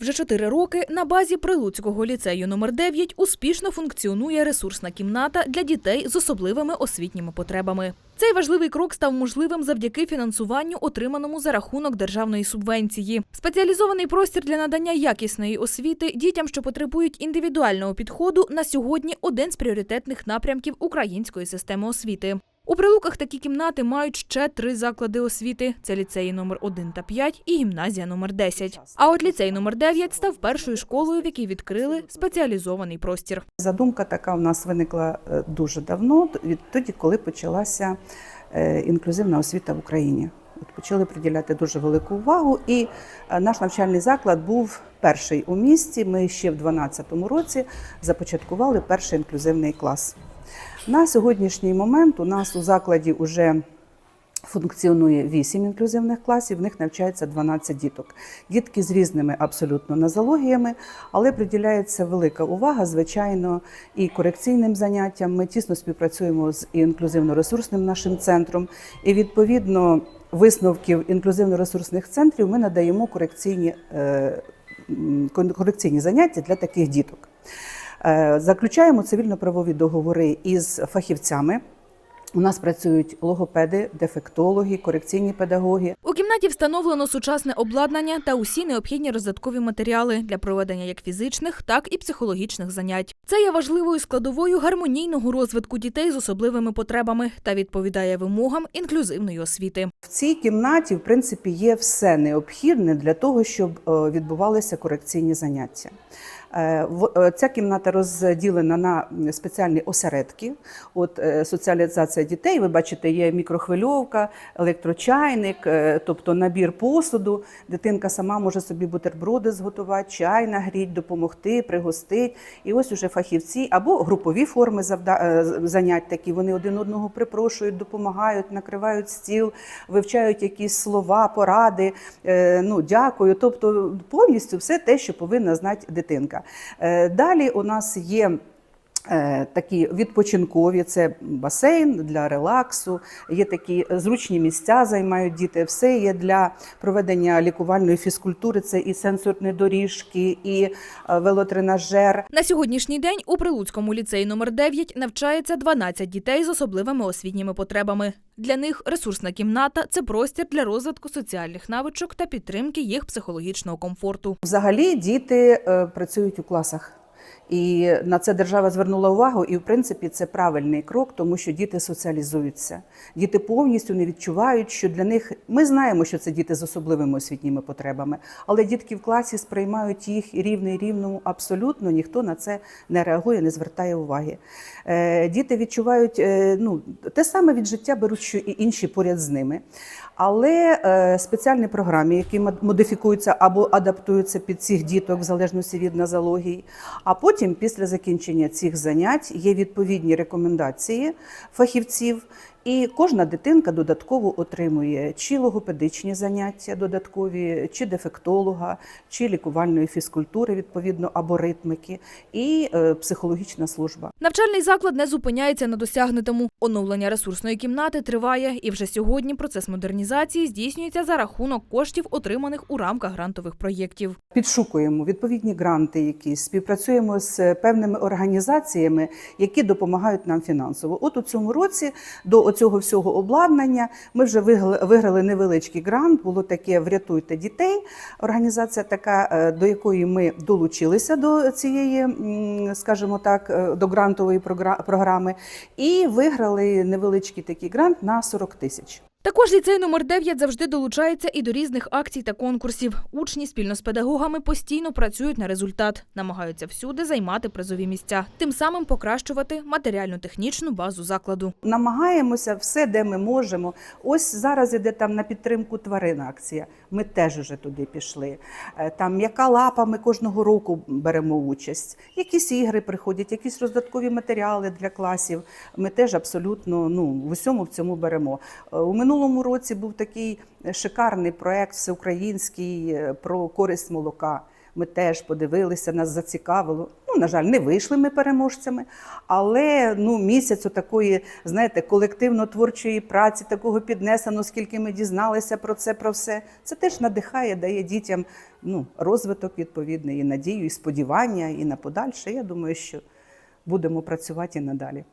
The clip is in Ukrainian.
Вже чотири роки на базі Прилуцького ліцею номер 9 успішно функціонує ресурсна кімната для дітей з особливими освітніми потребами. Цей важливий крок став можливим завдяки фінансуванню, отриманому за рахунок державної субвенції. Спеціалізований простір для надання якісної освіти дітям, що потребують індивідуального підходу, на сьогодні один з пріоритетних напрямків української системи освіти. У прилуках такі кімнати мають ще три заклади освіти: це ліцеї номер 1 та 5 і гімназія номер 10. А от ліцей номер 9 став першою школою, в якій відкрили спеціалізований простір. Задумка така у нас виникла е, дуже давно, відтоді, коли почалася е, інклюзивна освіта в Україні. От почали приділяти дуже велику увагу, і е, наш навчальний заклад був перший у місті. Ми ще в 2012 році започаткували перший інклюзивний клас. На сьогоднішній момент у нас у закладі вже Функціонує 8 інклюзивних класів, в них навчається 12 діток. Дітки з різними абсолютно нозологіями, але приділяється велика увага, звичайно, і корекційним заняттям. Ми тісно співпрацюємо з інклюзивно-ресурсним нашим центром, і відповідно висновків інклюзивно-ресурсних центрів ми надаємо корекційні, е, корекційні заняття для таких діток. Е, Заключаємо цивільно-правові договори із фахівцями. У нас працюють логопеди, дефектологи, корекційні педагоги. У кімнаті встановлено сучасне обладнання та усі необхідні роздаткові матеріали для проведення як фізичних, так і психологічних занять. Це є важливою складовою гармонійного розвитку дітей з особливими потребами та відповідає вимогам інклюзивної освіти. В цій кімнаті, в принципі, є все необхідне для того, щоб е, відбувалися корекційні заняття. Е, е, Ця кімната розділена на спеціальні осередки. От е, соціалізація дітей. Ви бачите, є мікрохвильовка, електрочайник, е, тобто набір посуду. Дитинка сама може собі бутерброди зготувати, чай нагріть, допомогти, пригостить. І ось уже фахівці або групові форми е, занять такі. Вони один одного припрошують, допомагають, накривають стіл, вивчають якісь слова, поради. е, Ну, дякую. Тобто повністю все те, що повинна знати дитинка. Далі у нас є. Е, Такі відпочинкові, це басейн для релаксу, є такі зручні місця, займають діти. Все є для проведення лікувальної фізкультури. Це і сенсорні доріжки, і е, велотренажер, На сьогоднішній день у Прилуцькому ліцеї номер 9 навчається 12 дітей з особливими освітніми потребами. Для них ресурсна кімната це простір для розвитку соціальних навичок та підтримки їх психологічного комфорту. Взагалі діти е, працюють у класах. І на це держава звернула увагу, і в принципі це правильний крок, тому що діти соціалізуються. Діти повністю не відчувають, що для них ми знаємо, що це діти з особливими освітніми потребами, але дітки в класі сприймають їх рівний рівному абсолютно. Ніхто на це не реагує, не звертає уваги. Е, Діти відчувають е, ну, те саме від життя беруть, що і інші поряд з ними. Але е, спеціальні програми, які модифікуються або адаптуються під цих діток в залежності від нозології. А потім, після закінчення цих занять, є відповідні рекомендації фахівців. І кожна дитинка додатково отримує чи логопедичні заняття додаткові, чи дефектолога, чи лікувальної фізкультури, відповідно, або ритмики, і е, психологічна служба. Навчальний заклад не зупиняється на досягнутому. Оновлення ресурсної кімнати триває, і вже сьогодні процес модернізації здійснюється за рахунок коштів, отриманих у рамках грантових проєктів. Підшукуємо відповідні гранти, якісь співпрацюємо з певними організаціями, які допомагають нам фінансово. От у цьому році до цього всього обладнання ми вже виграли, невеличкий грант. Було таке Врятуйте дітей. Організація така, е, до якої ми долучилися до цієї, скажімо так, е, до грантової програми, і виграли невеличкий такий грант на 40 тисяч. Також ліцей номер 9 завжди долучається і до різних акцій та конкурсів. Учні спільно з педагогами постійно працюють на результат, намагаються всюди займати призові місця, тим самим покращувати матеріально-технічну базу закладу. Намагаємося все, де ми можемо. Ось зараз іде там на підтримку тварин акція. Ми теж уже туди пішли. Е, Там м'яка лапа, ми кожного року беремо участь. Якісь ігри приходять, якісь роздаткові матеріали для класів. Ми теж абсолютно ну, в усьому в цьому беремо. Е, У минулому році був такий шикарний проект всеукраїнський е, про користь молока. Ми теж подивилися, нас зацікавило. Ну, на жаль, не вийшли ми переможцями, але ну, місяць такої, знаєте, колективно-творчої праці, такого піднесено, скільки ми дізналися про це, про все. Це теж надихає, дає дітям ну, розвиток відповідний, і надію, і сподівання, і на подальше. Я думаю, що будемо працювати і надалі.